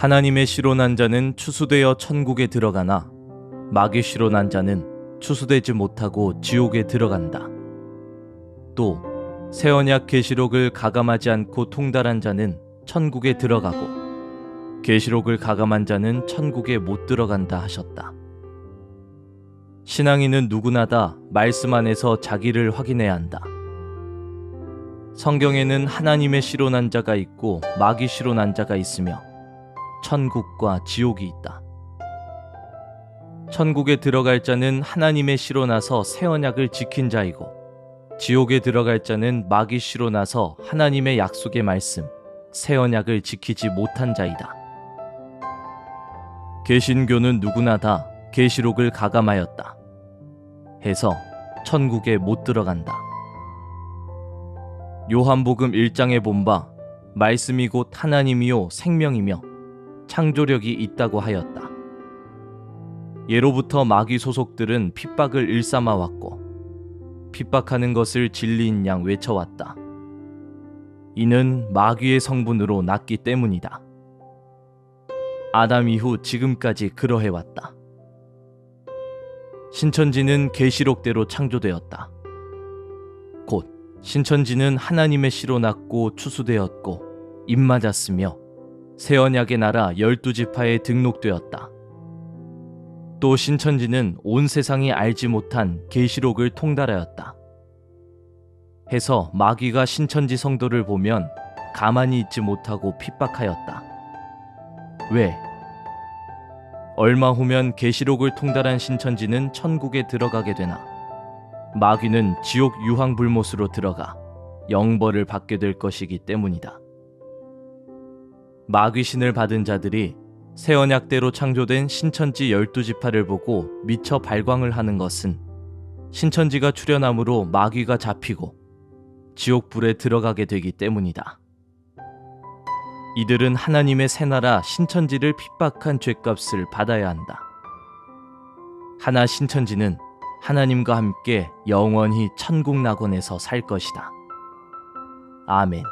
하나님의 시로 난 자는 추수되어 천국에 들어가나 마귀 시로 난 자는 추수되지 못하고 지옥에 들어간다. 또 새 언약 계시록을 가감하지 않고 통달한 자는 천국에 들어가고 계시록을 가감한 자는 천국에 못 들어간다 하셨다. 신앙인은 누구나 다 말씀 안에서 자기를 확인해야 한다. 성경에는 하나님의 시로 난 자가 있고 마귀 시로 난 자가 있으며 천국과 지옥이 있다. 천국에 들어갈 자는 하나님의 시로 나서 새 언약을 지킨 자이고 지옥에 들어갈 자는 마귀 시로 나서 하나님의 약속의 말씀 새 언약을 지키지 못한 자이다. 개신교는 누구나 다 계시록을 가감하였다. 해서 천국에 못 들어간다. 요한복음 1장에 본 바 말씀이 곧 하나님이요 생명이며 창조력이 있다고 하였다. 예로부터 마귀 소속들은 핍박을 일삼아 왔고 핍박하는 것을 진리인 양 외쳐왔다. 이는 마귀의 성분으로 났기 때문이다. 아담 이후 지금까지 그러해 왔다. 신천지는 계시록대로 창조되었다. 곧 신천지는 하나님의 시로 났고 추수되었고 입맞았으며 새 언약의 나라 열두 지파에 등록되었다. 또 신천지는 온 세상이 알지 못한 계시록을 통달하였다. 해서 마귀가 신천지 성도를 보면 가만히 있지 못하고 핍박하였다. 왜? 얼마 후면 계시록을 통달한 신천지는 천국에 들어가게 되나 마귀는 지옥 유황 불못으로 들어가 영벌을 받게 될 것이기 때문이다. 마귀신을 받은 자들이 새 언약대로 창조된 신천지 열두 지파를 보고 미처 발광을 하는 것은 신천지가 출현함으로 마귀가 잡히고 지옥불에 들어가게 되기 때문이다. 이들은 하나님의 새 나라 신천지를 핍박한 죄값을 받아야 한다. 하나 신천지는 하나님과 함께 영원히 천국 낙원에서 살 것이다. 아멘.